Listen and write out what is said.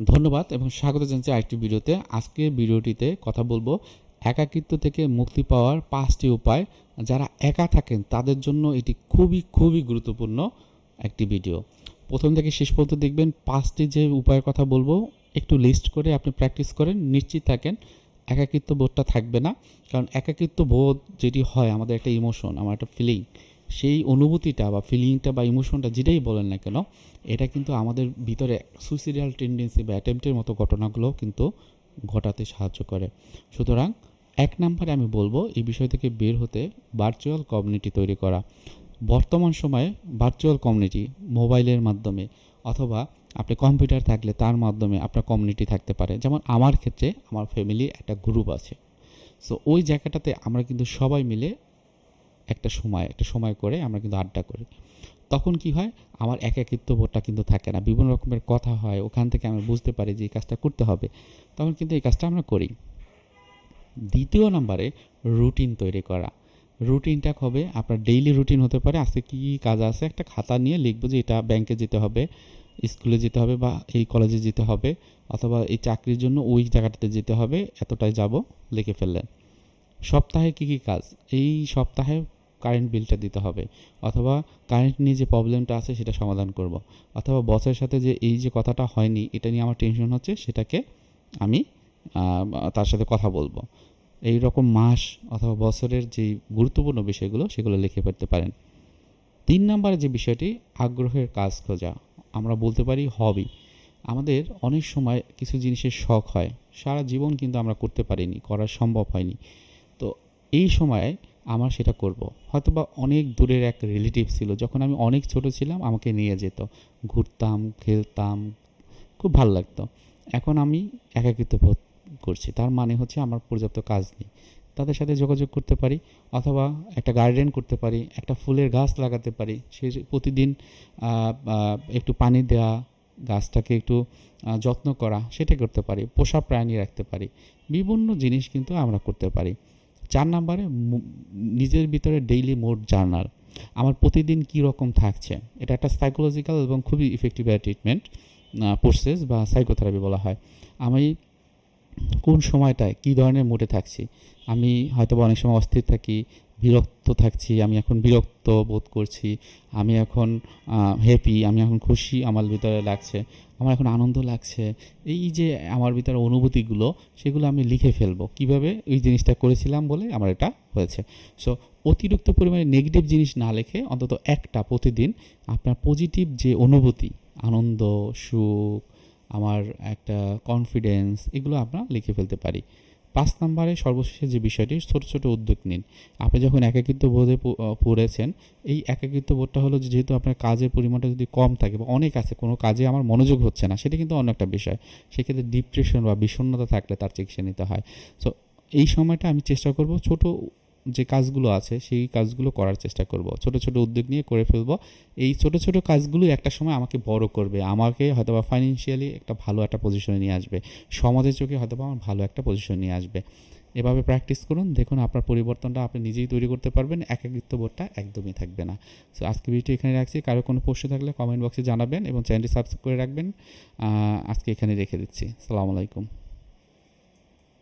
ধন্যবাদ এবং স্বাগত জানাচ্ছি আরেকটি ভিডিওতে। আজকে ভিডিওটিতে কথা বলব একাকিত্ব থেকে মুক্তি পাওয়ার পাঁচটি উপায়। যারা একা থাকেন, তাদের জন্য এটি খুবই খুবই গুরুত্বপূর্ণ একটি ভিডিও। প্রথম থেকে শেষ পর্যন্ত দেখবেন পাঁচটি যে উপায়ের কথা বলব, একটু লিস্ট করে আপনি প্র্যাকটিস করেন, নিশ্চিত থাকেন। একাকিত্ব বোধটা থাকবে না, কারণ একাকিত্ব বোধ যেটি হয় আমাদের একটা ইমোশন, আমার একটা ফিলিং সেই অনুভূতিটা বা ফিলিংটা বা ইমোশনটা যেটাই বলেন না কেন, এটা কিন্তু আমাদের ভিতরে সুইসিডিয়াল টেন্ডেন্সি বা অ্যাটেম্পটের মতো ঘটনাগুলো কিন্তু ঘটাতে সাহায্য করে। সুতরাং এক নম্বরে আমি বলব এই বিষয় থেকে বের হতে ভার্চুয়াল কমিউনিটি তৈরি করা। বর্তমান সময়ে ভার্চুয়াল কমিউনিটি মোবাইলের মাধ্যমে অথবা আপনি কম্পিউটার থাকলে তার মাধ্যমে আপনার কমিউনিটি থাকতে পারে। যেমন আমার ক্ষেত্রে আমার ফ্যামিলি একটা গ্রুপ আছে। সো ওই জায়গাটাতে আমরা কিন্তু সবাই মিলে একটা সময় একটা সময় করে আমরা কিন্তু আড্ডা করি। তখন কি হয়? আমার একাকিত্ব বোধটা কিন্তু থাকে না। বিভিন্ন রকমের কথা হয়, ওখান থেকে আমি বুঝতে পারি যে এই কাজটা করতে হবে। তখন কিন্তু এই কাজটা আমরা করি। দ্বিতীয় নম্বরে রুটিন তৈরি করা। রুটিনটা হবে আপনার ডেইলি রুটিন হতে পারে। আজকে কী কী কাজ আছে? একটা খাতা নিয়ে লিখব যে এটা ব্যাংকে যেতে হবে, স্কুলে যেতে হবে বা এই কলেজে যেতে হবে, অথবা এই চাকরির জন্য ওই জায়গাটাতে যেতে হবে, এতটাই যাব, লিখে ফেললেন। সপ্তাহে কী কী কাজ? এই সপ্তাহে কারেন্ট বিলটা দিতে হবে, অথবা কারেন্ট নিয়ে যে প্রবলেমটা আছে সেটা সমাধান করব। অথবা বসের সাথে যে এই যে কথাটা হয়নি, এটা নিয়ে আমার টেনশন হচ্ছে, সেটাকে আমি তার সাথে কথা বলব। এই রকম মাস অথবা বছরের যে গুরুত্বপূর্ণ বিষয়গুলো, সেগুলো লিখে ফেলতে পারেন। তিন নম্বরে যে বিষয়টি, আগ্রহের কাজ খোঁজা। আমরা বলতে পারি হবি আমাদের অনেক সময় কিছু জিনিসের শখ হয়। সারা জীবন কিন্তু আমরা করতে পারিনি, করা সম্ভব হয়নি। তো এই সময়ে আমার সেটা করব। হয়তো বা অনেক দূরের এক রিলেটিভ ছিল, যখন আমি অনেক ছোট ছিলাম আমাকে নিয়ে যেত। ঘুরতাম, খেলতাম, খুব ভালো লাগতো। এখন আমি একাকিত্ব বোধ করছি। তার মানে হচ্ছে আমার পর্যাপ্ত কাজ নেই। তাদের সাথে যোগাযোগ করতে পারি অথবা একটা গার্ডেন করতে পারি, একটা ফুলের গাছ লাগাতে পারি। সে প্রতিদিন একটু পানি দেওয়া গাছটাকে একটু যত্ন করা, সেটা করতে পারি। পোষা প্রাণী রাখতে পারি। বিভিন্ন জিনিস কিন্তু আমরা করতে পারি। চার নাম্বারে নিজের ভিতরে ডেইলি মোড জার্নাল আমার প্রতিদিন কী রকম থাকছে? এটা একটা সাইকোলজিক্যাল এবং খুবই ইফেক্টিভ ট্রিটমেন্ট প্রসেস বা সাইকোথেরাপি বলা হয়। আমি কোন সময়টায় কী ধরনের মোডে থাকছি? আমি হয়তো অনেক সময় অস্থির থাকি বিরক্ত থাকছি, আমি এখন বিরক্ত বোধ করছি, আমি এখন হ্যাপি আমি এখন খুশি, আমার ভিতরে লাগছে, আমার এখন আনন্দ লাগছে। এই যে আমার ভিতরে অনুভূতিগুলো, সেগুলো আমি লিখে ফেলব। কীভাবে? এই জিনিসটা করেছিলাম বলে আমার এটা হয়েছে। সো অতিরিক্ত পরিমাণে নেগেটিভ জিনিস না লিখে অন্তত একটা প্রতিদিন আপনার পজিটিভ যে অনুভূতি, আনন্দ, সুখ, আমার একটা কনফিডেন্স এগুলো আমরা লিখে ফেলতে পারি। পাঁচ নম্বরে সর্বশেষে যে বিষয়টি, ছোটো ছোটো উদ্যোগ নিন। আপনি যখন একাকিত্ব বোধে পড়েছেন, এই একাকিত্ব বোধটা হলো যেহেতু আপনার কাজের পরিমাণটা যদি কম থাকে বা অনেক আছে, কোনো কাজে আমার মনোযোগ হচ্ছে না, সেটা কিন্তু অন্য একটা বিষয়। সেক্ষেত্রে ডিপ্রেশন বা বিষণ্ণতা থাকলে তার চিকিৎসা নিতে হয়। সো এই সময়টা আমি চেষ্টা করব ছোট যে কাজগুলো আছে, সেই কাজগুলো করার চেষ্টা করব। ছোট ছোট উদ্যোগ নিয়ে করে ফেলব। এই ছোট ছোট কাজগুলো একটা সময় আমাকে বড় করবে। আমাকে হয়তো বা ফাইন্যান্সিয়ালি একটা ভালো একটা পজিশনে নিয়ে আসবে। সমাজের চোখে হয়তো বা আমার ভালো একটা পজিশন নিয়ে আসবে। এভাবে প্র্যাকটিস করুন। দেখুন আপনার পরিবর্তনটা আপনি নিজেই তৈরি করতে পারবেন। একাকিত্ব বোধটা একদমই থাকবে না। সো আজকে ভিডিও এখানে রাখছি। কারও কোনো প্রশ্ন থাকলে কমেন্ট বক্সে জানাবেন এবং চ্যানেলটি সাবস্ক্রাইব করে রাখবেন। আজকে এখানে রেখে দিচ্ছি। সালামু আলাইকুম।